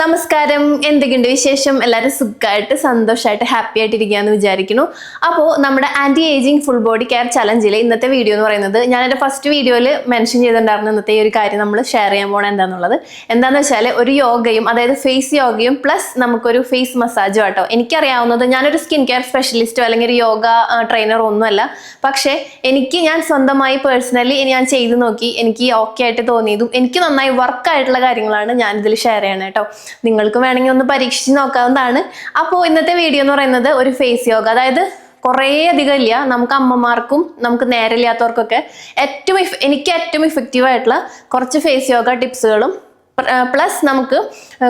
നമസ്കാരം. എന്തൊക്കെയുണ്ട് വിശേഷം? എല്ലാവരും സുഖമായിട്ട് സന്തോഷമായിട്ട് ഹാപ്പി ആയിട്ട് ഇരിക്കുകയെന്ന് വിചാരിക്കുന്നു. അപ്പോൾ നമ്മുടെ anti ageing full body care ചലഞ്ചിലെ ഇന്നത്തെ വീഡിയോ എന്ന് പറയുന്നത് ഞാൻ എന്റെ ഫസ്റ്റ് വീഡിയോയിൽ മെൻഷൻ ചെയ്തിട്ടുണ്ടായിരുന്നു ഇന്നത്തെ ഈ ഒരു കാര്യം നമ്മൾ ഷെയർ ചെയ്യാൻ പോകണം എന്താണെന്നുള്ളത് എന്താണെന്ന് വെച്ചാൽ ഒരു യോഗയും അതായത് ഫേസ് യോഗയും പ്ലസ് നമുക്കൊരു ഫേസ് മസാജും ആട്ടോ. എനിക്കറിയാവുന്നത് ഞാനൊരു സ്കിൻ കെയർ സ്പെഷ്യലിസ്റ്റോ അല്ലെങ്കിൽ ഒരു യോഗ ട്രെയിനറോ ഒന്നുമല്ല. പക്ഷേ എനിക്ക് ഞാൻ സ്വന്തമായി പേഴ്സണലി ഞാൻ ചെയ്തു നോക്കി എനിക്ക് ഓക്കെ ആയിട്ട് തോന്നിയതും എനിക്ക് നന്നായി വർക്കായിട്ടുള്ള കാര്യങ്ങളാണ് ഞാനിതിൽ ഷെയർ ചെയ്യണം കേട്ടോ നിങ്ങൾക്ക് വേണമെങ്കിൽ ഒന്ന് പരീക്ഷിച്ച് നോക്കാവുന്നതാണ്. അപ്പോൾ ഇന്നത്തെ വീഡിയോ എന്ന് പറയുന്നത് ഒരു ഫേസ് യോഗ അതായത് കുറേ അധികം ഇല്ല. നമുക്ക് അമ്മമാർക്കും നമുക്ക് നേരമില്ലാത്തവർക്കൊക്കെ ഏറ്റവും എനിക്ക് ഏറ്റവും ഇഫക്റ്റീവ് ആയിട്ടുള്ള കുറച്ച് ഫേസ് യോഗ ടിപ്സുകളും പ്ലസ് നമുക്ക്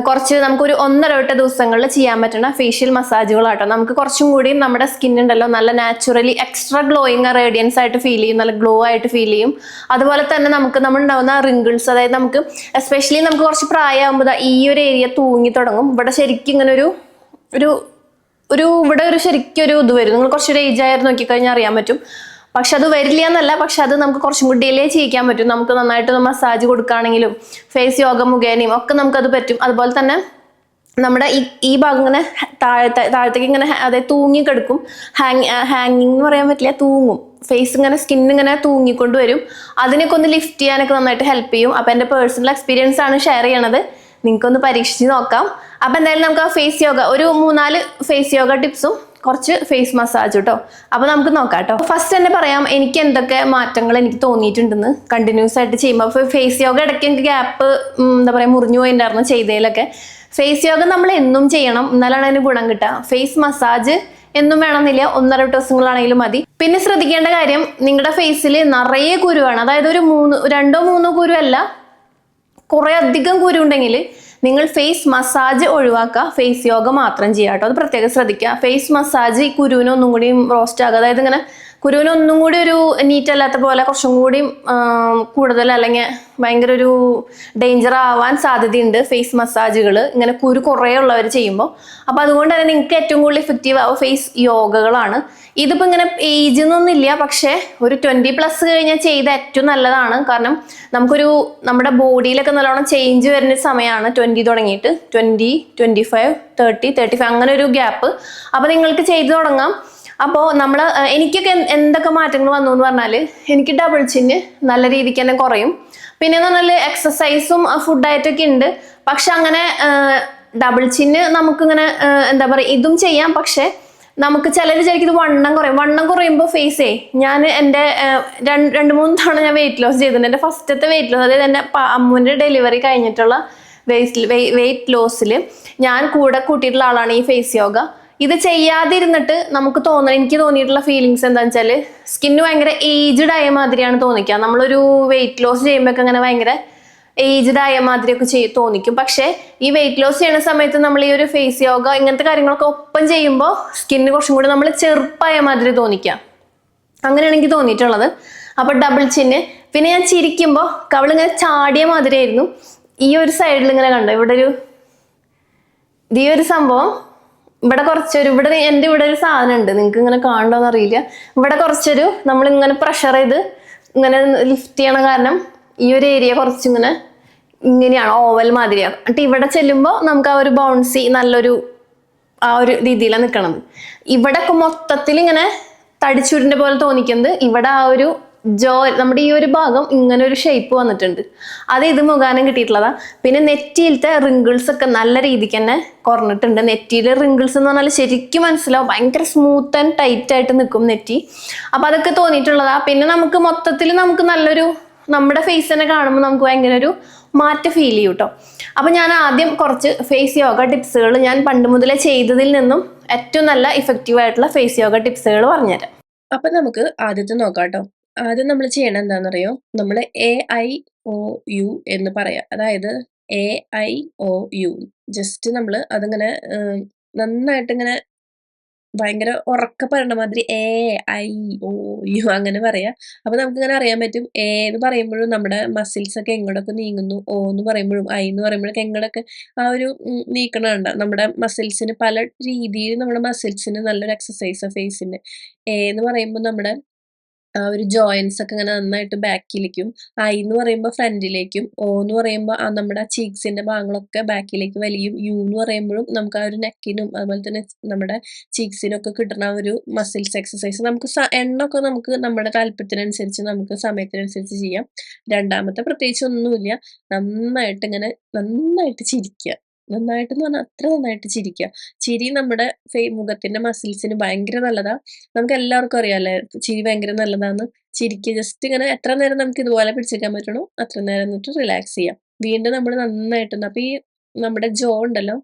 കുറച്ച് നമുക്കൊരു ഒന്നര വട്ട ദിവസങ്ങളിൽ ചെയ്യാൻ പറ്റുന്ന ഫേഷ്യൽ മസാജുകളാട്ടോ നമുക്ക് കുറച്ചും കൂടി നമ്മുടെ സ്കിൻ ഉണ്ടല്ലോ നല്ല നാച്ചുറലി എക്സ്ട്രാ ഗ്ലോയിങ് റേഡിയൻസ് ആയിട്ട് ഫീൽ ചെയ്യും നല്ല ഗ്ലോ ആയിട്ട് ഫീൽ ചെയ്യും. അതുപോലെ തന്നെ നമുക്ക് നമ്മൾ നമ്മളുണ്ടാവുന്ന റിങ്കിൾസ് അതായത് നമുക്ക് എസ്പെഷ്യലി നമുക്ക് കുറച്ച് പ്രായമാകുമ്പോൾ ഈ ഒരു ഏരിയ തൂങ്ങി തുടങ്ങും. ഇവിടെ ശരിക്കും ഇങ്ങനെ ഒരു ഒരു ഒരു ഇവിടെ ഒരു ശരിക്കും ഒരു ഇത് വരും. നിങ്ങൾ കുറച്ചൊരു ഏജ് ആയിരുന്നു നോക്കിക്കഴിഞ്ഞാൽ അറിയാൻ പറ്റും. പക്ഷെ അത് വരില്ല എന്നല്ല പക്ഷെ അത് നമുക്ക് കുറച്ചും കൂടി ഡിലേ ചെയ്യിക്കാൻ പറ്റും. നമുക്ക് നന്നായിട്ട് മസാജ് കൊടുക്കുകയാണെങ്കിലും ഫേസ് യോഗ മുഖേനയും ഒക്കെ നമുക്ക് അത് പറ്റും. അതുപോലെ തന്നെ നമ്മുടെ ഈ ഈ ഭാഗം ഇങ്ങനെ താഴത്തെ താഴത്തേക്ക് ഇങ്ങനെ അതായത് തൂങ്ങി കിടക്കും. ഹാങ് ഹാങ്ങിങ് എന്ന് പറയാൻ പറ്റില്ല തൂങ്ങും. ഫേസ് ഇങ്ങനെ സ്കിൻ ഇങ്ങനെ തൂങ്ങിക്കൊണ്ട് വരും. അതിനൊക്കെ ഒന്ന് ലിഫ്റ്റ് ചെയ്യാനൊക്കെ നന്നായിട്ട് ഹെൽപ്പ് ചെയ്യും. അപ്പം എന്റെ പേഴ്സണൽ എക്സ്പീരിയൻസ് ആണ് ഷെയർ ചെയ്യണത്. നിങ്ങൾക്കൊന്ന് പരീക്ഷിച്ച് നോക്കാം. അപ്പം എന്തായാലും നമുക്ക് ആ ഫേസ് യോഗ ഒരു മൂന്നാൽ ഫേസ് യോഗ ടിപ്സും കുറച്ച് ഫേസ് മസാജ് കേട്ടോ അപ്പോൾ നമുക്ക് നോക്കാം കേട്ടോ ഫസ്റ്റ് തന്നെ പറയാം എനിക്ക് എന്തൊക്കെ മാറ്റങ്ങൾ എനിക്ക് തോന്നിയിട്ടുണ്ടെന്ന് കണ്ടിന്യൂസ് ആയിട്ട് ചെയ്യുമ്പോൾ അപ്പോൾ ഫേസ് യോഗ ഇടയ്ക്ക് എനിക്ക് ഗ്യാപ്പ് എന്താ പറയുക മുറിഞ്ഞു പോയിട്ടുണ്ടായിരുന്നു ചെയ്തതിലൊക്കെ. ഫേസ് യോഗ നമ്മൾ എന്നും ചെയ്യണം എന്നാലാണ് അതിന് ഗുണം കിട്ടുക. ഫേസ് മസാജ് എന്നും വേണമെന്നില്ല ഒന്നര ദിവസങ്ങളാണെങ്കിലും മതി. പിന്നെ ശ്രദ്ധിക്കേണ്ട കാര്യം നിങ്ങളുടെ ഫേസിൽ നിറയെ കുരുവാണ്. അതായത് ഒരു മൂന്ന് രണ്ടോ മൂന്നോ കുരു അല്ല കുറേ അധികം കുരു ഉണ്ടെങ്കിൽ നിങ്ങൾ ഫേസ് മസാജ് ഒഴിവാക്കുക. ഫേസ് യോഗ മാത്രം ചെയ്യുക കേട്ടോ അത് പ്രത്യേകം ശ്രദ്ധിക്കുക. ഫേസ് മസാജ് ഈ കുരുവിനൊന്നും കൂടി റോസ്റ്റ് ആകുക അതായത് ഇങ്ങനെ കുരുവിനെ ഒന്നും കൂടി ഒരു നീറ്റ് അല്ലാത്ത പോലെ കുറച്ചും കൂടി കൂടുതൽ അല്ലെങ്കിൽ ഭയങ്കര ഒരു ഡേഞ്ചർ ആവാൻ സാധ്യതയുണ്ട് ഫേസ് മസാജുകൾ ഇങ്ങനെ കുരു കുറേ ഉള്ളവർ ചെയ്യുമ്പോൾ അപ്പോൾ അതുകൊണ്ട് തന്നെ നിങ്ങൾക്ക് ഏറ്റവും കൂടുതൽ ഇഫക്റ്റീവ് ആവുക ഫേസ് യോഗകളാണ്. ഇതിപ്പോൾ ഇങ്ങനെ ഏജ് എന്നൊന്നുമില്ല പക്ഷേ ഒരു ട്വന്റി പ്ലസ് കഴിഞ്ഞാൽ ചെയ്ത ഏറ്റവും നല്ലതാണ്. കാരണം നമുക്കൊരു നമ്മുടെ ബോഡിയിലൊക്കെ നല്ലോണം ചേഞ്ച് വരുന്ന സമയമാണ് ട്വന്റി തുടങ്ങിയിട്ട്. Twenty twenty five thirty thirty five അങ്ങനെ ഒരു ഗ്യാപ്പ് അപ്പോൾ നിങ്ങൾക്ക് ചെയ്തു തുടങ്ങാം. അപ്പോൾ നമ്മൾ എനിക്കൊക്കെ എന്തൊക്കെ മാറ്റങ്ങൾ വന്നു എന്ന് പറഞ്ഞാൽ എനിക്ക് ഡബിൾ ചിന് നല്ല രീതിക്ക് തന്നെ കുറയും. പിന്നെ എന്ന് പറഞ്ഞാൽ എക്സസൈസും ഫുഡ് ഡയറ്റൊക്കെ ഉണ്ട്. പക്ഷെ അങ്ങനെ ഡബിൾ ചിന്ന് നമുക്കിങ്ങനെ എന്താ പറയുക ഇതും ചെയ്യാം. പക്ഷെ നമുക്ക് ചിലർ വിചാരിക്കും ഇത് വണ്ണം കുറയും. വണ്ണം കുറയുമ്പോൾ ഫേസേ ഞാൻ എന്റെ രണ്ട് രണ്ട് മൂന്ന് തവണ ഞാൻ വെയിറ്റ് ലോസ് ചെയ്തിട്ടുണ്ട്. എന്റെ ഫസ്റ്റത്തെ വെയിറ്റ് ലോസ് അതായത് എന്റെ അമ്മുവിന്റെ ഡെലിവറി കഴിഞ്ഞിട്ടുള്ള വെയിറ്റ് വെയിറ്റ് ലോസിൽ ഞാൻ കൂടെ കൂട്ടിയിട്ടുള്ള ആളാണ് ഈ ഫേസ് യോഗ ഇത് ചെയ്യാതിരുന്നിട്ട് നമുക്ക് തോന്നണം എനിക്ക് തോന്നിയിട്ടുള്ള ഫീലിങ്സ് എന്താണെന്ന് വെച്ചാൽ സ്കിന്ന് ഭയങ്കര ഏജ്ഡ് ആയ മാതിരിയാണ് തോന്നിക്കുക. നമ്മളൊരു വെയിറ്റ് ലോസ് ചെയ്യുമ്പോൾ അങ്ങനെ ഭയങ്കര ഏജ്ഡ് ആയ മാതിരിയൊക്കെ ചെയ് തോന്നിക്കും. പക്ഷേ ഈ വെയിറ്റ് ലോസ് ചെയ്യുന്ന സമയത്ത് നമ്മൾ ഈ ഒരു ഫേസ് യോഗ ഇങ്ങനത്തെ കാര്യങ്ങളൊക്കെ ഒപ്പം ചെയ്യുമ്പോൾ സ്കിന്ന് കുറച്ചും കൂടി നമ്മൾ ചെറുപ്പായ മാതിരി തോന്നിക്കുക. അങ്ങനെയാണ് എനിക്ക് തോന്നിയിട്ടുള്ളത്. അപ്പോൾ ഡബിൾ ചിന്ന് പിന്നെ ഞാൻ ചിരിക്കുമ്പോൾ കവളിങ്ങനെ ചാടിയ മാതിരിയായിരുന്നു. ഈ ഒരു സൈഡിൽ ഇങ്ങനെ കണ്ടു? ഇവിടെ ഒരു ഈ ഒരു സംഭവം ഇവിടെ കുറച്ചൊരു ഇവിടെ എന്റെ ഇവിടെ ഒരു സാധനം ഉണ്ട് നിങ്ങൾക്ക് ഇങ്ങനെ കാണണ്ടോന്ന് അറിയില്ല. ഇവിടെ കുറച്ചൊരു നമ്മൾ ഇങ്ങനെ പ്രഷർ ചെയ്ത് ഇങ്ങനെ ലിഫ്റ്റ് ചെയ്യണ കാരണം ഈ ഒരു ഏരിയ കുറച്ചിങ്ങനെ ഇങ്ങനെയാണ് ഓവൽ മാതിരിയാണ് എന്നിട്ട് ഇവിടെ ചെല്ലുമ്പോൾ നമുക്ക് ആ ഒരു ബൗൺസി നല്ലൊരു ആ ഒരു രീതിയിലാണ് നിൽക്കണത് ഇവിടെ മൊത്തത്തിൽ ഇങ്ങനെ തടിച്ചുരുണ്ട പോലെ തോന്നിക്കുന്നത്. ഇവിടെ ആ ഒരു ജോ നമ്മുടെ ഈ ഒരു ഭാഗം ഇങ്ങനെ ഒരു ഷേപ്പ് വന്നിട്ടുണ്ട്. അത് ഇത് മുഖാനം കിട്ടിയിട്ടുള്ളതാണ് പിന്നെ നെറ്റിയിലത്തെ റിങ്കിൾസ് ഒക്കെ നല്ല രീതിക്ക് തന്നെ കുറഞ്ഞിട്ടുണ്ട്. നെറ്റിയിലെ റിങ്കിൾസ് എന്ന് പറഞ്ഞാൽ ശരിക്കും മനസ്സിലാവും ഭയങ്കര സ്മൂത്ത് ആൻഡ് ടൈറ്റ് ആയിട്ട് നിൽക്കും നെറ്റി. അപ്പം അതൊക്കെ തോന്നിയിട്ടുള്ളതാ. പിന്നെ നമുക്ക് മൊത്തത്തിൽ നമുക്ക് നല്ലൊരു നമ്മുടെ ഫേസ് തന്നെ കാണുമ്പോൾ നമുക്ക് ഭയങ്കര ഒരു മാറ്റം ഫീൽ ചെയ്യും കേട്ടോ അപ്പം ഞാൻ ആദ്യം കുറച്ച് ഫേസ് യോഗ ടിപ്സുകൾ ഞാൻ പണ്ട് മുതലേ ചെയ്തതിൽ നിന്നും ഏറ്റവും നല്ല ഇഫക്റ്റീവ് ആയിട്ടുള്ള ഫേസ് യോഗ ടിപ്സുകൾ പറഞ്ഞുതരാം. അപ്പം നമുക്ക് ആദ്യത്തെ നോക്കാം കേട്ടോ ആദ്യം നമ്മൾ ചെയ്യണത് എന്താണെന്നറിയോ നമ്മൾ എ ഐ ഒ യു എന്ന് പറയാം. അതായത് A I O U just നമ്മൾ അതിങ്ങനെ നന്നായിട്ടിങ്ങനെ ഭയങ്കര ഉറക്ക പറയണ മാതിരി എ ഐ ഒ യു അങ്ങനെ പറയാം. അപ്പൊ നമുക്ക് ഇങ്ങനെ അറിയാൻ പറ്റും. എ എന്ന് പറയുമ്പോഴും നമ്മുടെ മസിൽസ് ഒക്കെ എങ്ങോട്ടൊക്കെ നീങ്ങുന്നു? ഓ എന്ന് പറയുമ്പോഴും ഐ എന്ന് പറയുമ്പോഴൊക്കെ എങ്ങോട്ടൊക്കെ ആ ഒരു നീക്കണുണ്ട് നമ്മുടെ മസിൽസിന് പല രീതിയിൽ നമ്മുടെ മസിൽസിന് നല്ലൊരു എക്സസൈസ് ഫേസിന് എ എന്ന് പറയുമ്പോൾ നമ്മുടെ ആ ഒരു ജോയിൻസ് ഒക്കെ ഇങ്ങനെ നന്നായിട്ട് ബാക്കിലേക്കും ഐ എന്ന് പറയുമ്പോൾ ഫ്രണ്ടിലേക്കും ഓ എന്ന് പറയുമ്പോൾ ആ നമ്മുടെ ചീക്സിന്റെ ഭാഗങ്ങളൊക്കെ ബാക്കിലേക്ക് വലിയും. യു എന്ന് പറയുമ്പോഴും നമുക്ക് ആ ഒരു നെക്കിനും അതുപോലെ തന്നെ നമ്മുടെ ചീക്സിനും ഒക്കെ കിട്ടുന്ന ഒരു മസിൽസ് എക്സസൈസ് നമുക്ക് എണ്ണൊക്കെ നമുക്ക് നമ്മുടെ താല്പര്യത്തിനനുസരിച്ച് നമുക്ക് സമയത്തിനനുസരിച്ച് ചെയ്യാം. രണ്ടാമത്തെ പ്രത്യേകിച്ച് ഒന്നുമില്ല. നന്നായിട്ട് ഇങ്ങനെ നന്നായിട്ട് ചിരിക്കുക. നന്നായിട്ട് എന്ന് പറഞ്ഞാൽ അത്ര നന്നായിട്ട് ചിരിക്കുക ചിരി നമ്മുടെ ഫേ മുഖത്തിന്റെ മസിൽസിന് ഭയങ്കര നല്ലതാ. നമുക്ക് എല്ലാവർക്കും അറിയാല്ലേ ചിരി ഭയങ്കര നല്ലതാന്ന്. ചിരിക്കുക ജസ്റ്റ് ഇങ്ങനെ എത്ര നേരം നമുക്ക് ഇതുപോലെ പിടിച്ചിരിക്കാൻ പറ്റണോ അത്ര നേരം എന്നിട്ട് റിലാക്സ് ചെയ്യാം. വീണ്ടും നമ്മൾ നന്നായിട്ട് അപ്പൊ ഈ നമ്മുടെ ജോ ഉണ്ടല്ലോ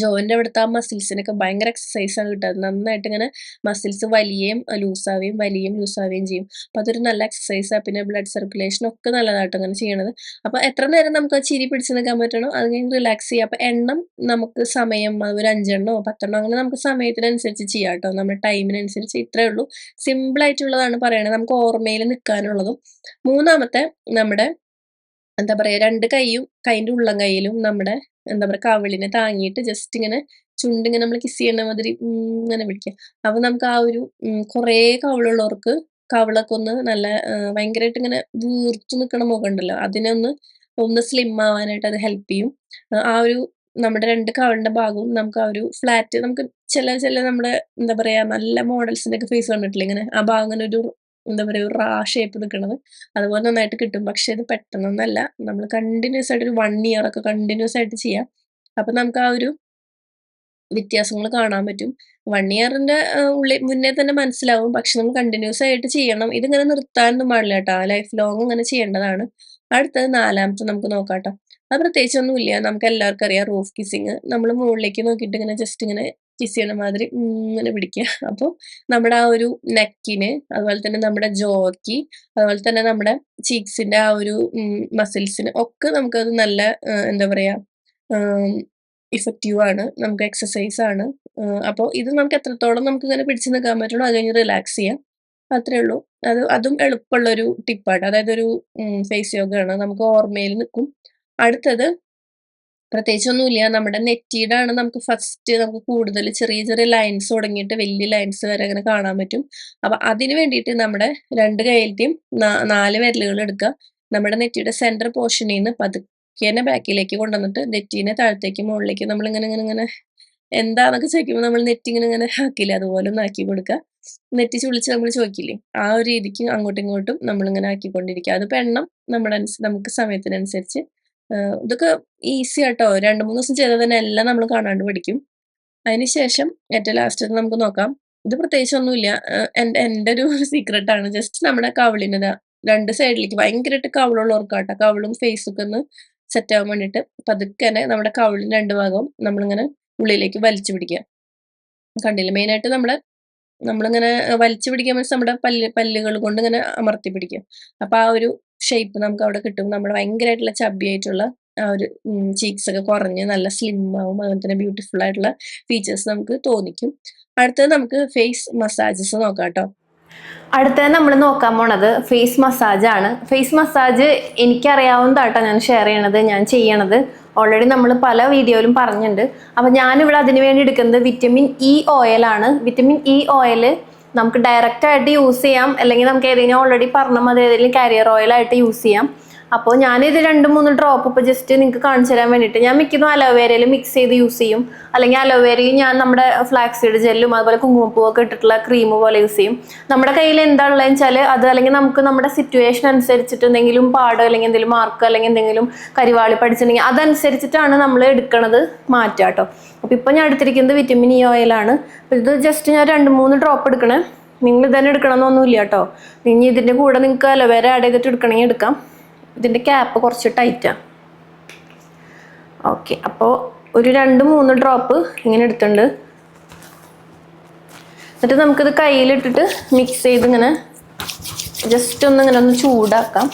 ജോയിന്റെ അവിടുത്തെ ആ മസിൽസിനൊക്കെ ഭയങ്കര എക്സസൈസ് ആണ് കിട്ടുന്നത് നന്നായിട്ട് ഇങ്ങനെ മസിൽസ് വലിയേം ലൂസാവുകയും വലിയും ലൂസാവുകയും ചെയ്യും. അപ്പം അതൊരു നല്ല എക്സസൈസാണ് പിന്നെ ബ്ലഡ് സർക്കുലേഷൻ ഒക്കെ നല്ലതായിട്ട് അങ്ങനെ ചെയ്യണത്. അപ്പം എത്ര നേരം നമുക്ക് ആ ചിരി പിടിച്ച് നിൽക്കാൻ പറ്റണോ? അത് കഴിഞ്ഞ് റിലാക്സ് ചെയ്യാം. അപ്പം എണ്ണം നമുക്ക് സമയം ഒരു അഞ്ചെണ്ണോ പത്തെണ്ണോ അങ്ങനെ നമുക്ക് സമയത്തിനനുസരിച്ച് ചെയ്യാം കേട്ടോ നമ്മുടെ ടൈമിനനുസരിച്ച് ഇത്രേ ഉള്ളൂ. സിമ്പിൾ ആയിട്ടുള്ളതാണ് പറയണത്. നമുക്ക് ഓർമ്മയിൽ നിൽക്കാനുള്ളതും. മൂന്നാമത്തെ നമ്മുടെ എന്താ പറയാ രണ്ട് കൈയും കൈന്റെ ഉള്ളം കൈയിലും നമ്മുടെ എന്താ പറയാ കവിളിനെ താങ്ങിയിട്ട് ജസ്റ്റ് ഇങ്ങനെ ചുണ്ടിങ്ങനെ നമ്മൾ കിസ് ചെയ്യുന്ന മാതിരി ഇങ്ങനെ പിടിക്കുക അപ്പൊ നമുക്ക് ആ ഒരു കുറേ കവിളുള്ളവർക്ക് കവിളൊക്കെ ഒന്ന് നല്ല ഭയങ്കരമായിട്ട് ഇങ്ങനെ വീർത്തു നിൽക്കണ മുഖം ഉണ്ടല്ലോ അതിനൊന്ന് ഒന്ന് സ്ലിം ആവാനായിട്ട് അത് ഹെൽപ്പ് ചെയ്യും. ആ, ഒരു നമ്മുടെ രണ്ട് കവിളിന്റെ ഭാഗവും നമുക്ക് ആ ഒരു ഫ്ലാറ്റ് നമുക്ക് ചില ചില നമ്മുടെ എന്താ പറയാ നല്ല മോഡൽസിന്റെ ഒക്കെ ഫേസ് കണ്ടിട്ടില്ല ഇങ്ങനെ ആ ഭാഗം ഇങ്ങനെ ഒരു എന്താ പറയുക റാ ഷേപ്പ് നിൽക്കുന്നത് അതുപോലെ നന്നായിട്ട് കിട്ടും. പക്ഷെ ഇത് പെട്ടെന്നൊന്നല്ല. നമ്മൾ കണ്ടിന്യൂസ് ആയിട്ട് ഒരു വൺ ഇയർ ഒക്കെ കണ്ടിന്യൂസ് ആയിട്ട് ചെയ്യാം. അപ്പൊ നമുക്ക് ആ ഒരു വ്യത്യാസങ്ങൾ കാണാൻ പറ്റും. വൺ ഇയറിന്റെ ഉള്ളിൽ മുന്നേ തന്നെ മനസ്സിലാവും. പക്ഷെ നമ്മൾ കണ്ടിന്യൂസ് ആയിട്ട് ചെയ്യണം. ഇതിങ്ങനെ നിർത്താനൊന്നും പാടില്ല കേട്ടോ. ലൈഫ് ലോങ് ഇങ്ങനെ ചെയ്യേണ്ടതാണ്. അടുത്തത് നാലാമത്തെ നമുക്ക് നോക്കാം കേട്ടോ. അത് പ്രത്യേകിച്ചൊന്നുമില്ല. നമുക്ക് എല്ലാവർക്കും അറിയാം. റൂഫ് കിസിങ് നമ്മൾ മുകളിലേക്ക് നോക്കിയിട്ട് ഇങ്ങനെ ജസ്റ്റ് ഇങ്ങനെ കിസ് ചെയ്യണ മാതിരി ഇങ്ങനെ പിടിക്കുക. അപ്പോൾ നമ്മുടെ ആ ഒരു നെക്കിന് അതുപോലെ തന്നെ നമ്മുടെ ജോക്ക് അതുപോലെ തന്നെ നമ്മുടെ ചീക്സിന്റെ ആ ഒരു മസിൽസിന് ഒക്കെ നമുക്കത് നല്ല എന്താ പറയാ ഇഫക്റ്റീവ് ആണ്. നമുക്ക് എക്സസൈസ് ആണ്. അപ്പോൾ ഇത് നമുക്ക് എത്രത്തോളം നമുക്ക് ഇങ്ങനെ പിടിച്ചു നിൽക്കാൻ പറ്റണോ അത് കഴിഞ്ഞ് റിലാക്സ് ചെയ്യാം. അത്രേ ഉള്ളൂ. അത് അതും എളുപ്പമുള്ളൊരു ടിപ്പാണ് അതായത് ഒരു ഫേസ് യോഗയാണ് നമുക്ക് ഓർമ്മയിൽ നിൽക്കും. അടുത്തത് പ്രത്യേകിച്ചൊന്നുമില്ല നമ്മുടെ നെറ്റിയുടെ ആണ് നമുക്ക് ഫസ്റ്റ് നമുക്ക് കൂടുതൽ ചെറിയ ചെറിയ ലൈൻസ് തുടങ്ങിയിട്ട് വലിയ ലൈൻസ് വരെ അങ്ങനെ കാണാൻ പറ്റും. അപ്പൊ അതിന് വേണ്ടിയിട്ട് നമ്മുടെ രണ്ട് കയ്യിലത്തെയും നാല് വിരലുകൾ എടുക്കുക. നമ്മുടെ നെറ്റിയുടെ സെന്റർ പോർഷനിൽ നിന്ന് പതുക്കേനെ ബാക്കിലേക്ക് കൊണ്ടുവന്നിട്ട് നെറ്റീനെ താഴത്തേക്ക് മുകളിലേക്ക് നമ്മൾ ഇങ്ങനെ ഇങ്ങനെ ഇങ്ങനെ എന്താന്നൊക്കെ ചോദിക്കുമ്പോൾ നമ്മൾ നെറ്റ് ഇങ്ങനെ ഇങ്ങനെ ആക്കില്ലേ? അതുപോലെ ഒന്ന് ആക്കി കൊടുക്കുക. നെറ്റി ചുളിച്ച് നമ്മൾ ചോദിക്കില്ലേ? ആ ഒരു രീതിക്ക് അങ്ങോട്ടും ഇങ്ങോട്ടും നമ്മൾ ഇങ്ങനെ ആക്കിക്കൊണ്ടിരിക്കുക. അത് പെണ്ണം നമ്മുടെ നമുക്ക് സമയത്തിനനുസരിച്ച് ഇതൊക്കെ ഈസി ആട്ടോ. രണ്ട് മൂന്ന് ദിവസം ചെയ്താൽ തന്നെ എല്ലാം നമ്മൾ കാണാണ്ട് പഠിക്കും. അതിനുശേഷം ഏറ്റവും ലാസ്റ്റ് നമുക്ക് നോക്കാം. ഇത് പ്രത്യേകിച്ച് ഒന്നുമില്ല. എന്റെ എന്റെ ഒരു സീക്രട്ട് ആണ്. ജസ്റ്റ് നമ്മുടെ കവിളിനതാ. രണ്ട് സൈഡിലേക്ക് ഭയങ്കരമായിട്ട് കവിളുള്ളവർക്കാട്ടോ. കവിളും ഫേസൊക്കെ ഒന്ന് സെറ്റ് ആവാൻ വേണ്ടിയിട്ട് പതുക്കെ തന്നെ നമ്മുടെ കവിളിന് രണ്ട് ഭാഗവും നമ്മളിങ്ങനെ ഉള്ളിലേക്ക് വലിച്ചു പിടിക്കുക. കണ്ടില്ലേ? മെയിനായിട്ട് നമ്മുടെ നമ്മളിങ്ങനെ വലിച്ചു പിടിക്കാൻ മീൻസ് നമ്മുടെ പല്ല് പല്ലുകൾ കൊണ്ട് ഇങ്ങനെ അമർത്തി പിടിക്കുക. അപ്പൊ ആ ഒരു ഷേപ്പ് നമുക്ക് അവിടെ കിട്ടും. നമ്മൾ ഭയങ്കരമായിട്ടുള്ള ചബി ആയിട്ടുള്ള ആ ഒരു ചീക്സ് ഒക്കെ കുറഞ്ഞ് നല്ല സ്ലിം ആവും. അതുപോലെ തന്നെ ബ്യൂട്ടിഫുൾ ആയിട്ടുള്ള ഫീച്ചേഴ്സ് നമുക്ക് തോന്നിക്കും. അടുത്തത് നമുക്ക് ഫേസ് മസാജസ് നോക്കാം കേട്ടോ. അടുത്തത് നമ്മൾ നോക്കാൻ പോണത് ഫേസ് മസാജ് ആണ്. ഫേസ് മസാജ് എനിക്കറിയാവുന്നതാട്ടോ ഞാൻ ഷെയർ ചെയ്യണത് ഞാൻ ചെയ്യണത്. ഓൾറെഡി നമ്മൾ പല വീഡിയോയിലും പറഞ്ഞിട്ടുണ്ട് അപ്പം ഞാനിവിടെ അതിനു വേണ്ടി എടുക്കുന്നത് വിറ്റമിൻ ഇ ഓയിലാണ് വിറ്റമിൻ ഇ ഓയിൽ നമുക്ക് ഡയറക്റ്റ് ആയിട്ട് യൂസ് ചെയ്യാം. അല്ലെങ്കിൽ നമുക്ക് ഏതെങ്കിലും ഓൾറെഡി പറഞ്ഞ മതി ഏതെങ്കിലും കാരിയർ ഓയിലായിട്ട് യൂസ് ചെയ്യാം. അപ്പോൾ ഞാനിത് രണ്ട് മൂന്ന് ഡ്രോപ്പ് ഇപ്പോൾ ജസ്റ്റ് നിങ്ങൾക്ക് കാണിച്ചു തരാൻ വേണ്ടിയിട്ട്. ഞാൻ മിക്കതും അലോവേരയിൽ മിക്സ് ചെയ്ത് യൂസ് ചെയ്യും. അല്ലെങ്കിൽ അലോവേരയിൽ ഞാൻ നമ്മുടെ ഫ്ലാക്സീഡ് ജെല്ലും അതുപോലെ കുങ്കുമപ്പൂ ഒക്കെ ഇട്ടിട്ടുള്ള ക്രീം പോലെ യൂസ് ചെയ്യും. നമ്മുടെ കയ്യിൽ എന്താ ഉള്ളതെന്ന് വെച്ചാൽ അത് അല്ലെങ്കിൽ നമുക്ക് നമ്മുടെ സിറ്റുവേഷൻ അനുസരിച്ചിട്ട് എന്തെങ്കിലും പാടോ അല്ലെങ്കിൽ എന്തെങ്കിലും മാർക്ക് അല്ലെങ്കിൽ എന്തെങ്കിലും കരിവാളി പഠിച്ചിട്ടുണ്ടെങ്കിൽ അതനുസരിച്ചിട്ടാണ് നമ്മൾ എടുക്കണത് മാറ്റുക കേട്ടോ. അപ്പോൾ ഇപ്പോൾ ഞാൻ എടുത്തിരിക്കുന്നത് വിറ്റമിൻ ഇ ഓയിലാണ് ഇത് ജസ്റ്റ് ഞാൻ രണ്ട് മൂന്ന് ഡ്രോപ്പ് എടുക്കണേ. നിങ്ങൾ ഇതന്നെ എടുക്കണമെന്നൊന്നുമില്ല കേട്ടോ. ഇനി ഇതിന്റെ കൂടെ നിങ്ങൾക്ക് അലോവേര ആഡ് ചെയ്തിട്ട് എടുക്കണമെങ്കിൽ എടുക്കാം. ഇതിന്റെ ക്യാപ്പ് കുറച്ച് ടൈറ്റാണ് ഓക്കെ അപ്പോൾ ഒരു രണ്ട് മൂന്ന് ഡ്രോപ്പ് ഇങ്ങനെ എടുത്തിട്ടുണ്ട്. എന്നിട്ട് നമുക്കിത് കയ്യിലിട്ടിട്ട് മിക്സ് ചെയ്ത് ഇങ്ങനെ ജസ്റ്റ് ഒന്ന് ഇങ്ങനെ ഒന്ന് ചൂടാക്കാം.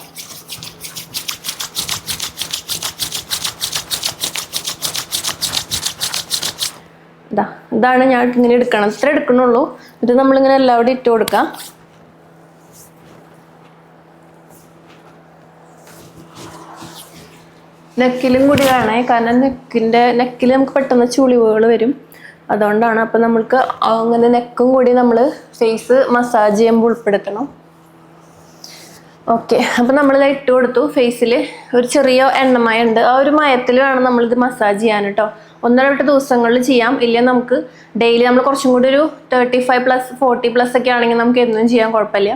ഇതാ ഇതാണ് ഞാൻ ഇങ്ങനെ എടുക്കണം ഇത്ര എടുക്കണുള്ളൂ. ഇത് നമ്മളിങ്ങനെ എല്ലാവരും ഇട്ട് കൊടുക്കാം. നെക്കിലും കൂടി വേണേ. കാരണം നെക്കിന്റെ നെക്കിൽ നമുക്ക് പെട്ടെന്ന് ചുളിവുകൾ വരും. അതുകൊണ്ടാണ് അപ്പം നമ്മൾക്ക് അങ്ങനെ നെക്കും കൂടി നമ്മൾ ഫേസ് മസാജ് ചെയ്യുമ്പോൾ ഉൾപ്പെടുത്തണം. ഓക്കെ അപ്പം നമ്മൾ ഇട്ട് കൊടുത്തു. ഫേസിൽ ഒരു ചെറിയ എണ്ണമയ ഉണ്ട് ആ ഒരു മയത്തിൽ വേണം നമ്മളിത് മസാജ് ചെയ്യാൻ കേട്ടോ. ഒന്നര വിട്ട് ദിവസങ്ങളിൽ ചെയ്യാം. ഇല്ല നമുക്ക് ഡെയിലി നമ്മൾ കുറച്ചും കൂടി ഒരു thirty five plus forty plus ഒക്കെ ആണെങ്കിൽ നമുക്ക് എന്നും ചെയ്യാൻ കുഴപ്പമില്ല.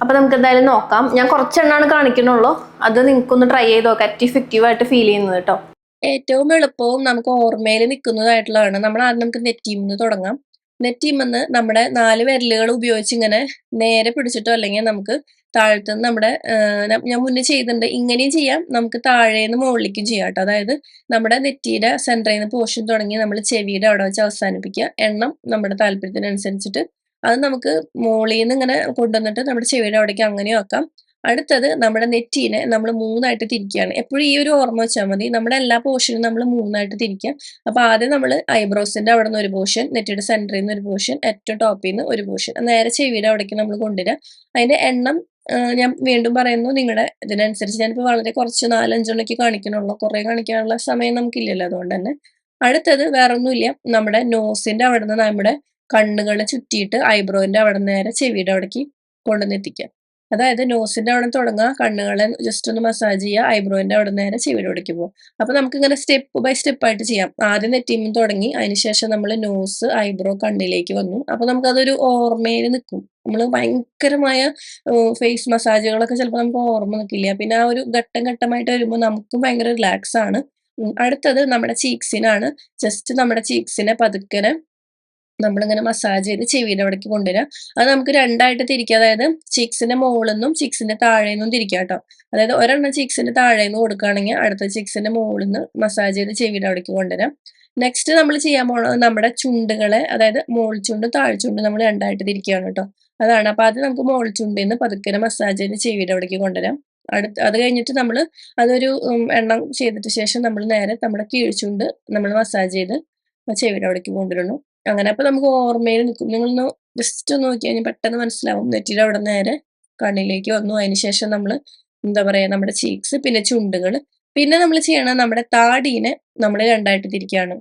അപ്പോൾ നമുക്ക് എന്തായാലും നോക്കാം. ഞാൻ കുറച്ചെണ്ണാണ് കാണിക്കുന്നുള്ളൂ. അത് നിങ്ങൾക്കൊന്ന് ട്രൈ ചെയ്ത് നോക്കാം. ഏറ്റവും ഇഫക്റ്റീവായിട്ട് ഫീൽ ചെയ്യുന്നത് കേട്ടോ. ഏറ്റവും എളുപ്പവും നമുക്ക് ഓർമ്മയിൽ നിൽക്കുന്നതായിട്ടുള്ളതാണ്. നമ്മൾ ആദ്യം നമുക്ക് നെറ്റീമെന്ന് തുടങ്ങാം. നെറ്റീമെന്ന് നമ്മുടെ നാല് വിരലുകൾ ഉപയോഗിച്ച് ഇങ്ങനെ നേരെ പിടിച്ചിട്ടോ അല്ലെങ്കിൽ നമുക്ക് താഴത്ത് നമ്മുടെ ഞാൻ മുന്നേ ചെയ്തിട്ടുണ്ട്. ഇങ്ങനെയും ചെയ്യാം. നമുക്ക് താഴേന്ന് മുകളിലേക്കും ചെയ്യാം കേട്ടോ. അതായത് നമ്മുടെ നെറ്റിയുടെ സെന്ററിൽ നിന്ന് പോർഷൻ തുടങ്ങി നമ്മൾ ചെവിയുടെ അവിടെ വെച്ച് അവസാനിപ്പിക്കുക. എണ്ണം നമ്മുടെ താല്പര്യത്തിനനുസരിച്ചിട്ട് അത് നമുക്ക് മുകളിൽ നിന്ന് ഇങ്ങനെ കൊണ്ടുവന്നിട്ട് നമ്മുടെ ചെവിയുടെ അവിടേക്ക് അങ്ങനെ വെക്കാം അടുത്തത് നമ്മുടെ നെറ്റീനെ നമ്മൾ മൂന്നായിട്ട് തിരിക്കുകയാണ്. എപ്പോഴും ഈ ഒരു ഓർമ്മ വെച്ചാൽ മതി. നമ്മുടെ എല്ലാ പോർഷനും നമ്മൾ മൂന്നായിട്ട് തിരിക്കുക അപ്പൊ ആദ്യം നമ്മൾ ഐബ്രോസിന്റെ അവിടെ നിന്ന് ഒരു പോർഷൻ നെറ്റിയുടെ സെന്ററിൽ നിന്ന് ഒരു പോർഷൻ ഏറ്റവും ടോപ്പിൽ നിന്ന് ഒരു പോർഷൻ. നേരെ ചെവിയുടെ അവിടേക്ക് നമ്മൾ കൊണ്ടുവരിക. അതിന്റെ എണ്ണം ഞാൻ വീണ്ടും പറയുന്നു നിങ്ങളുടെ ഇതിനനുസരിച്ച് ഞാനിപ്പോൾ വളരെ കുറച്ച് നാലഞ്ചെണ്ണയ്ക്ക് കാണിക്കണുള്ളൂ കുറേ കാണിക്കാനുള്ള സമയം നമുക്കില്ലല്ലോ അതുകൊണ്ട് തന്നെ. അടുത്തത് വേറൊന്നുമില്ല. നമ്മുടെ നോസിന്റെ അവിടെ നിന്ന് നമ്മുടെ കണ്ണുകളെ ചുറ്റിയിട്ട് ഐബ്രോന്റെ അവിടെ നേരെ ചെവിയുടെ അവിടേക്ക് കൊണ്ടുവന്ന് എത്തിക്കുക അതായത് നോസിന്റെ അവിടെ തുടങ്ങുക കണ്ണുകളെ ജസ്റ്റ് ഒന്ന് മസാജ് ചെയ്യുക ഐബ്രോയിന്റെ അവിടെ നേരെ ചെവിയുടെ അവിടേക്ക് പോകും അപ്പൊ നമുക്ക് ഇങ്ങനെ സ്റ്റെപ്പ് ബൈ സ്റ്റെപ്പ് ആയിട്ട് ചെയ്യാം. ആദ്യം നെറ്റീമിൽ തുടങ്ങി അതിനുശേഷം നമ്മൾ നോസ് ഐബ്രോ കണ്ണിലേക്ക് വന്നു. അപ്പൊ നമുക്കതൊരു ഓർമ്മയിൽ നിൽക്കും. നമ്മൾ ഭയങ്കരമായ ഫേസ് മസാജുകളൊക്കെ ചിലപ്പോൾ നമുക്ക് ഓർമ്മ നിൽക്കില്ല. പിന്നെ ആ ഒരു ഘട്ടം ഘട്ടമായിട്ട് വരുമ്പോൾ നമുക്കും ഭയങ്കര റിലാക്സ് ആണ്. അടുത്തത് നമ്മുടെ ചീക്സിനാണ് ജസ്റ്റ് നമ്മുടെ ചീക്സിനെ പതുക്കനെ നമ്മളിങ്ങനെ മസാജ് ചെയ്ത് ചെവിയുടെ അവിടേക്ക് കൊണ്ടുവരിക അത് നമുക്ക് രണ്ടായിട്ട് തിരിക്കുക അതായത് ചിക്സിന്റെ മുകളിൽ നിന്നും ചിക്സിന്റെ താഴെ നിന്നും തിരിക്കുക കേട്ടോ. അതായത് ഒരെണ്ണം ചിക്സിന്റെ താഴെ നിന്ന് കൊടുക്കുകയാണെങ്കിൽ അടുത്ത ചിക്സിന്റെ മുകളിൽ നിന്ന് മസാജ് ചെയ്ത് ചെവിയുടെ അവിടേക്ക് കൊണ്ടുവരാം. നെക്സ്റ്റ് നമ്മൾ ചെയ്യാൻ പോണത് നമ്മുടെ ചുണ്ടുകളെ അതായത് മോൾ ചുണ്ട് താഴെ ചുണ്ട് നമ്മൾ രണ്ടായിട്ട് തിരിക്കുകയാണ് കേട്ടോ. അതാണ്. അപ്പൊ അത് നമുക്ക് മോൾ ചുണ്ടിൽ നിന്ന് പതുക്കെ മസാജ് ചെയ്ത് ചെവിയുടെ അവിടേക്ക് കൊണ്ടുവരാം. അടുത്ത് അത് കഴിഞ്ഞിട്ട് നമ്മൾ അതൊരു എണ്ണം ചെയ്തിട്ട് ശേഷം നമ്മൾ നേരെ നമ്മുടെ കീഴ്ചുണ്ട് നമ്മൾ മസാജ് ചെയ്ത് ചെവിയുടെ അവിടേക്ക് കൊണ്ടുവരുന്നു. അങ്ങനെ അപ്പൊ നമുക്ക് ഓർമ്മയിൽ നിൽക്കും നിങ്ങളൊന്ന് ജസ്റ്റ് ഒന്ന് നോക്കി കഴിഞ്ഞാൽ പെട്ടെന്ന് മനസ്സിലാവും. നെറ്റിയുടെ അവിടെ നേരെ കണ്ണിലേക്ക് വന്നു. അതിന് ശേഷം നമ്മൾ എന്താ പറയാ നമ്മുടെ ചീക്സ് പിന്നെ ചുണ്ടുകൾ പിന്നെ നമ്മൾ ചെയ്യണം നമ്മുടെ താടീനെ നമ്മൾ രണ്ടായിട്ട് തിരിക്കുകയാണ്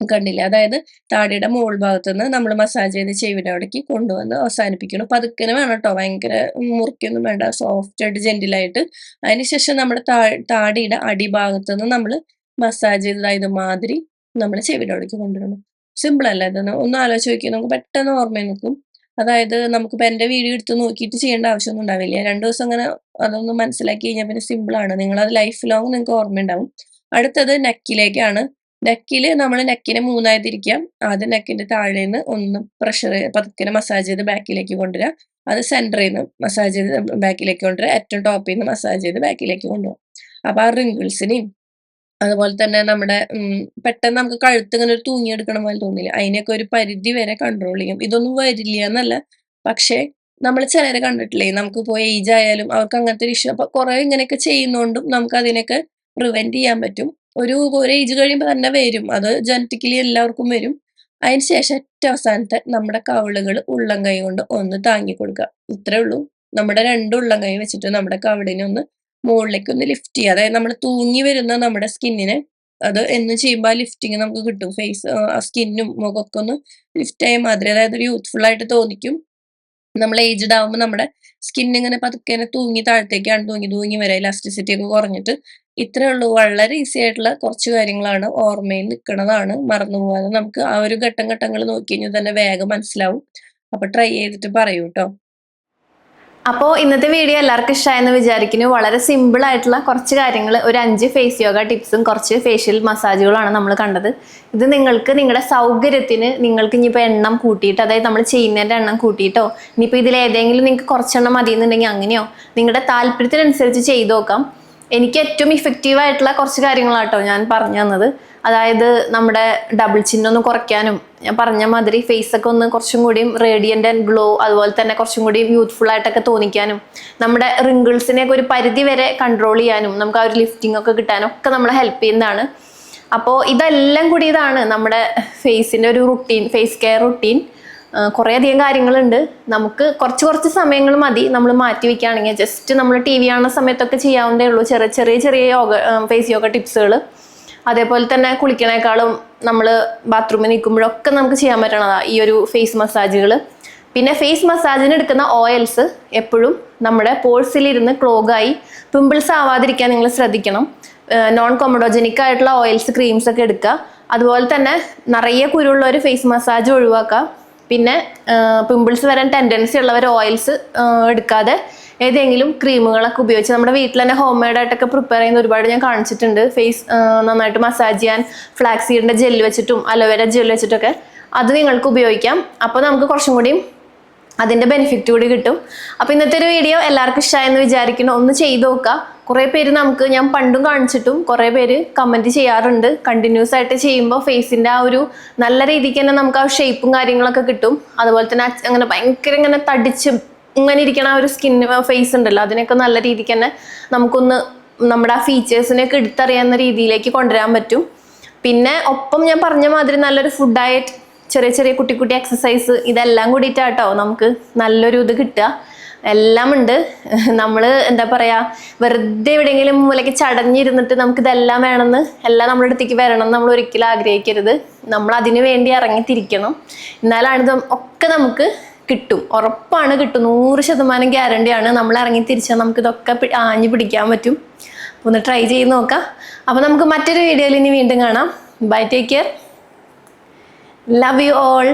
കണ്ടില്ല അതായത് താടിയുടെ മുകൾ ഭാഗത്ത് നിന്ന് നമ്മൾ മസാജ് ചെയ്ത് ചെവിയുടെ അവിടേക്ക് കൊണ്ടുവന്ന് അവസാനിപ്പിക്കണം പതുക്കനെ വേണം കേട്ടോ ഭയങ്കര മുറുക്കിയൊന്നും വേണ്ട. സോഫ്റ്റ് ആയിട്ട് ജെന്റിലായിട്ട് അതിനുശേഷം നമ്മുടെ താ താടിയുടെ അടിഭാഗത്ത് നിന്ന് നമ്മൾ മസാജ് ചെയ്തതായത് മാതിരി നമ്മൾ ചെവിയുടെ അവിടേക്ക് കൊണ്ടുവരണം. സിമ്പിൾ അല്ല. ഇതൊന്ന് ഒന്ന് ആലോചിച്ച് നോക്കി നമുക്ക് പെട്ടെന്ന് ഓർമ്മയിൽ നിൽക്കും അതായത് നമുക്കിപ്പോൾ എന്റെ വീഡിയോ എടുത്ത് നോക്കിയിട്ട് ചെയ്യേണ്ട ആവശ്യമൊന്നും ഉണ്ടാവില്ല. രണ്ട് ദിവസം അങ്ങനെ അതൊന്ന് മനസ്സിലാക്കി കഴിഞ്ഞാൽ പിന്നെ സിമ്പിൾ ആണ്. നിങ്ങളത് ലൈഫ് ലോങ് നിങ്ങൾക്ക് ഓർമ്മയുണ്ടാവും അടുത്തത് നെക്കിലേക്കാണ്. നെക്കിൽ നമ്മൾ നെക്കിനെ മൂന്നായി തിരിക്കാം ആദ്യം നെക്കിന്റെ താഴെ നിന്ന് ഒന്ന് പ്രഷർ പതുക്കെ മസാജ് ചെയ്ത് ബാക്കിലേക്ക് കൊണ്ടുവരിക അത് സെന്ററിൽ നിന്ന് മസാജ് ചെയ്ത് ബാക്കിലേക്ക് കൊണ്ടുവരിക ഏറ്റവും ടോപ്പിൽ നിന്ന് മസാജ് ചെയ്ത് ബാക്കിലേക്ക് കൊണ്ടുപോകാം അപ്പോൾ ആ റിങ്കിൾസിനെയും അതുപോലെ തന്നെ നമ്മുടെ പെട്ടെന്ന് നമുക്ക് കഴുത്ത് ഇങ്ങനെ ഒരു തൂങ്ങിയെടുക്കണ പോലെ തോന്നില്ല? അതിനൊക്കെ ഒരു പരിധി വരെ കൺട്രോൾ ചെയ്യും. ഇതൊന്നും വരില്ല എന്നല്ല. പക്ഷേ നമ്മൾ ചിലരെ കണ്ടിട്ടില്ലേ? നമുക്ക് ഇപ്പോൾ ഏജ് ആയാലും അവർക്ക് അങ്ങനത്തെ ഒരു ഇഷ്യൂ അപ്പൊ കുറെ ഇങ്ങനെയൊക്കെ ചെയ്യുന്നോണ്ടും നമുക്ക് അതിനൊക്കെ പ്രിവെന്റ് ചെയ്യാൻ പറ്റും. ഒരു ഒരു ഏജ് കഴിയുമ്പോൾ തന്നെ വരും. അത് ജനറ്റിക്കലി എല്ലാവർക്കും വരും. അതിന് ശേഷം ഏറ്റവും അവസാനത്തെ നമ്മുടെ കവിളുകൾ ഉള്ളം കൈ കൊണ്ട് ഒന്ന് താങ്ങി കൊടുക്കുക. ഇത്രേ ഉള്ളൂ. നമ്മുടെ രണ്ട് ഉള്ളം കൈ വെച്ചിട്ട് നമ്മുടെ കവിളിനെ ഒന്ന് മുകളിലേക്ക് ഒന്ന് ലിഫ്റ്റ് ചെയ്യുക. അതായത് നമ്മൾ തൂങ്ങി വരുന്ന നമ്മുടെ സ്കിന്നിനെ അത് എന്ന് ചെയ്യുമ്പോൾ ആ ലിഫ്റ്റിങ് നമുക്ക് കിട്ടും. ഫേസ് സ്കിന്നും മുഖമൊക്കെ ഒന്ന് ലിഫ്റ്റ് ആയ മാതിരി. അതായത് ഒരു യൂത്ത്ഫുൾ ആയിട്ട് തോന്നിക്കും. നമ്മൾ ഏജ്ഡ് ആകുമ്പോൾ നമ്മുടെ സ്കിൻ ഇങ്ങനെ പതുക്കെ തൂങ്ങി താഴത്തേക്കാണ് തൂങ്ങി തൂങ്ങി വരെ ഇലാസ്റ്റിസിറ്റി ഒക്കെ കുറഞ്ഞിട്ട് ഇത്രേ ഉള്ളൂ. വളരെ ഈസി ആയിട്ടുള്ള കുറച്ച് കാര്യങ്ങളാണ്. ഓർമ്മയിൽ നിൽക്കുന്നതാണ്. മറന്നു പോകാതെ നമുക്ക് ആ ഒരു ഘട്ടം ഘട്ടങ്ങൾ നോക്കി കഴിഞ്ഞാൽ തന്നെ വേഗം മനസ്സിലാവും. അപ്പൊ ട്രൈ ചെയ്തിട്ട് പറയൂ കേട്ടോ അപ്പോൾ ഇന്നത്തെ വീഡിയോ എല്ലാവർക്കും ഇഷ്ടമായെന്ന് വിചാരിക്കുന്നു. വളരെ സിമ്പിൾ ആയിട്ടുള്ള കുറച്ച് കാര്യങ്ങൾ ഒരു അഞ്ച് ഫേസ് യോഗ ടിപ്സും കുറച്ച് ഫേഷ്യൽ മസാജുകളാണ് നമ്മൾ കണ്ടത്. ഇത് നിങ്ങൾക്ക് നിങ്ങളുടെ സൗകര്യത്തിന് നിങ്ങൾക്ക് ഇനിയിപ്പോൾ എണ്ണം കൂട്ടിയിട്ട് അതായത് നമ്മൾ ചെയ്യുന്നതിന്റെ എണ്ണം കൂട്ടിയിട്ടോ ഇനിയിപ്പോൾ ഇതിൽ ഏതെങ്കിലും നിങ്ങൾക്ക് കുറച്ചെണ്ണം മതി എന്നുണ്ടെങ്കിൽ അങ്ങനെയോ നിങ്ങളുടെ താല്പര്യത്തിനനുസരിച്ച് ചെയ്തു നോക്കാം. എനിക്ക് ഏറ്റവും ഇഫക്റ്റീവ് ആയിട്ടുള്ള കുറച്ച് കാര്യങ്ങളാട്ടോ ഞാൻ പറഞ്ഞു തന്നത്. അതായത് നമ്മുടെ ഡബിൾ ചിഹ്നം ഒന്ന് കുറയ്ക്കാനും. ഞാൻ പറഞ്ഞ മാതിരി ഫേസ് ഒക്കെ ഒന്ന് കുറച്ചും കൂടിയും റേഡിയന്റ് ആൻഡ് ഗ്ലോ അതുപോലെ തന്നെ കുറച്ചും കൂടി യൂത്ത്ഫുൾ ആയിട്ടൊക്കെ തോന്നിക്കാനും. നമ്മുടെ റിങ്കിൾസിനെയൊക്കെ ഒരു പരിധി വരെ കൺട്രോൾ ചെയ്യാനും നമുക്ക് ആ ഒരു ലിഫ്റ്റിംഗ് ഒക്കെ കിട്ടാനും ഒക്കെ നമ്മളെ ഹെൽപ്പ് ചെയ്യുന്നതാണ്. അപ്പോൾ ഇതെല്ലാം കൂടി ഇതാണ് നമ്മുടെ ഫേസിന്റെ ഒരു റുട്ടീൻ ഫേസ് കെയർ റുട്ടീൻ കുറേ അധികം കാര്യങ്ങളുണ്ട്. നമുക്ക് കുറച്ച് കുറച്ച് സമയങ്ങൾ മതി നമ്മൾ മാറ്റി വയ്ക്കുകയാണെങ്കിൽ ജസ്റ്റ് നമ്മൾ ടി വി കാണുന്ന സമയത്തൊക്കെ ചെയ്യാവുന്നതേ ഉള്ളൂ. ചെറിയ ചെറിയ ചെറിയ യോഗ ഫേസ് യോഗ ടിപ്സുകൾ അതേപോലെ തന്നെ കുളിക്കണേക്കാളും നമ്മൾ ബാത്റൂമിൽ നിൽക്കുമ്പോഴൊക്കെ നമുക്ക് ചെയ്യാൻ പറ്റണതാണ് ഈ ഒരു ഫേസ് മസാജുകൾ പിന്നെ ഫേസ് മസാജിന് എടുക്കുന്ന ഓയിൽസ് എപ്പോഴും നമ്മുടെ പോഴ്സിലിരുന്ന് ക്ലോഗായി പിമ്പിൾസ് ആവാതിരിക്കാൻ നിങ്ങൾ ശ്രദ്ധിക്കണം. നോൺ കൊമഡോജനിക് ആയിട്ടുള്ള ഓയിൽസ് ക്രീംസ് ഒക്കെ എടുക്കുക. അതുപോലെ തന്നെ നിറയെ കുരുള്ള ഒരു ഫേസ് മസാജ് ഒഴിവാക്കുക. പിന്നെ പിമ്പിൾസ് വരാൻ ടെൻഡൻസി ഉള്ളവർ ഓയിൽസ് എടുക്കാതെ ഏതെങ്കിലും ക്രീമുകളൊക്കെ ഉപയോഗിച്ച് നമ്മുടെ വീട്ടിൽ തന്നെ ഹോം മെയ്ഡ് ആയിട്ടൊക്കെ പ്രിപ്പയർ ചെയ്യുന്ന ഒരുപാട് ഞാൻ കാണിച്ചിട്ടുണ്ട്. ഫേസ് നന്നായിട്ട് മസാജ് ചെയ്യാൻ ഫ്ലാക്സ് സീഡിന്റെ ജെല്ല് വെച്ചിട്ടും അലോവേര ജെല്ല് വെച്ചിട്ടൊക്കെ അത് നിങ്ങൾക്ക് ഉപയോഗിക്കാം. അപ്പോൾ നമുക്ക് കുറച്ചും കൂടിയും അതിന്റെ ബെനിഫിറ്റ് കൂടി കിട്ടും. അപ്പോൾ ഇന്നത്തെ ഒരു വീഡിയോ എല്ലാവർക്കും ഇഷ്ടമായെന്ന് വിചാരിക്കുന്നു. ഒന്ന് ചെയ്ത് നോക്കുക. കുറേ പേര് നമുക്ക് ഞാൻ പണ്ടും കാണിച്ചിട്ടും കുറേ പേര് കമന്റ് ചെയ്യാറുണ്ട്. കണ്ടിന്യൂസ് ആയിട്ട് ചെയ്യുമ്പോൾ ഫേസിന്റെ ആ ഒരു നല്ല രീതിക്ക് തന്നെ നമുക്ക് ആ ഷേപ്പും കാര്യങ്ങളൊക്കെ കിട്ടും. അതുപോലെ തന്നെ അങ്ങനെ ഭയങ്കര ഇങ്ങനെ തടിച്ച് ഇങ്ങനെ ഇരിക്കണ ഒരു സ്കിൻ ഫേസ് ഉണ്ടല്ലോ അതിനൊക്കെ നല്ല രീതിക്ക് തന്നെ നമുക്കൊന്ന് നമ്മുടെ ആ ഫീച്ചേഴ്സിനെയൊക്കെ എടുത്തറിയാവുന്ന രീതിയിലേക്ക് കൊണ്ടുവരാൻ പറ്റും. പിന്നെ ഒപ്പം ഞാൻ പറഞ്ഞ മാതിരി നല്ലൊരു ഫുഡ് ഡയറ്റ് ചെറിയ ചെറിയ കുട്ടി കുട്ടി എക്സസൈസ് ഇതെല്ലാം കൂടിയിട്ടാട്ടോ നമുക്ക് നല്ലൊരു ഇത് കിട്ടുക. എല്ലാം ഉണ്ട്. നമ്മൾ എന്താ പറയുക വെറുതെ എവിടെയെങ്കിലും മൂലയ്ക്ക് ചടഞ്ഞിരുന്നിട്ട് നമുക്ക് ഇതെല്ലാം വേണമെന്ന് എല്ലാം നമ്മുടെ അടുത്തേക്ക് വരണം നമ്മൾ ഒരിക്കലും ആഗ്രഹിക്കരുത്. നമ്മൾ അതിനു വേണ്ടി ഇറങ്ങിത്തിരിക്കണം. എന്നാലാണ് ഇത് ഒക്കെ നമുക്ക് കിട്ടും. ഉറപ്പാണ് കിട്ടും. നൂറ് ശതമാനം ഗ്യാരണ്ടിയാണ് നമ്മൾ ഇറങ്ങി തിരിച്ചാൽ നമുക്ക് ഇതൊക്കെ ആഞ്ഞു പിടിക്കാൻ പറ്റും. അപ്പോൾ ഒന്ന് ട്രൈ ചെയ്ത് നോക്കാം. അപ്പോൾ നമുക്ക് മറ്റൊരു വീഡിയോയിൽ ഇനി വീണ്ടും കാണാം. Bye take care love you all